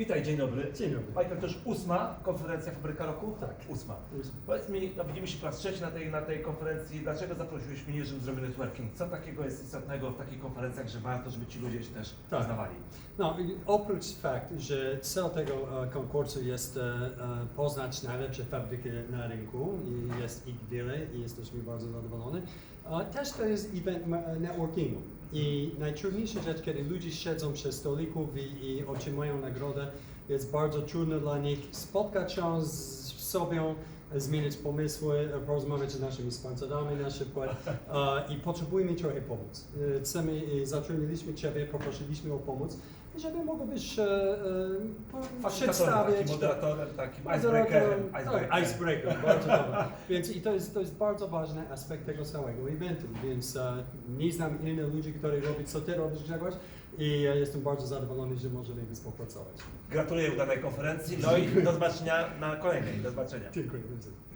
Witaj, dzień dobry. Dzień dobry. Michael, to już ósma konferencja Fabryka Roku? Tak. Ósma. Ósma. Powiedz mi, no widzimy się po raz trzeci na tej, na tej konferencji. Dlaczego zaprosiłeś mnie, żebym zrobił networking? Co takiego jest istotnego w takich konferencjach, że warto, żeby ci ludzie się też Tak. poznawali? No, oprócz fakt, że cel tego e, konkursu jest e, e, poznać najlepsze fabryki na rynku i jest ich wiele i jesteśmy bardzo zadowoleni, też to jest event networkingu. I najtrudniejsza rzecz, kiedy ludzie siedzą przy stoliku i, i otrzymują nagrodę, jest bardzo trudno dla nich. Spotkać się z sobą, zmienić pomysły, porozmawiać z naszymi sponsorami na przykład e, i potrzebujemy trochę pomóc. E, Chcemy, e, zatrudniliśmy Ciebie, poprosiliśmy o pomoc, żeby mogłeś e, e, przedstawiać... takim moderatorem, takim icebreakerem. tak, icebreakerem. Icebreaker, bardzo dobre. Więc i to jest, to jest bardzo ważny aspekt tego całego eventu, więc e, nie znam innych ludzi, którzy robią, co ty robisz Grzegorz i e, jestem bardzo zadowolony, że możemy współpracować. Gratuluję udanej konferencji, no i do zobaczenia na kolejnej. Do zobaczenia. Dziękuję bardzo.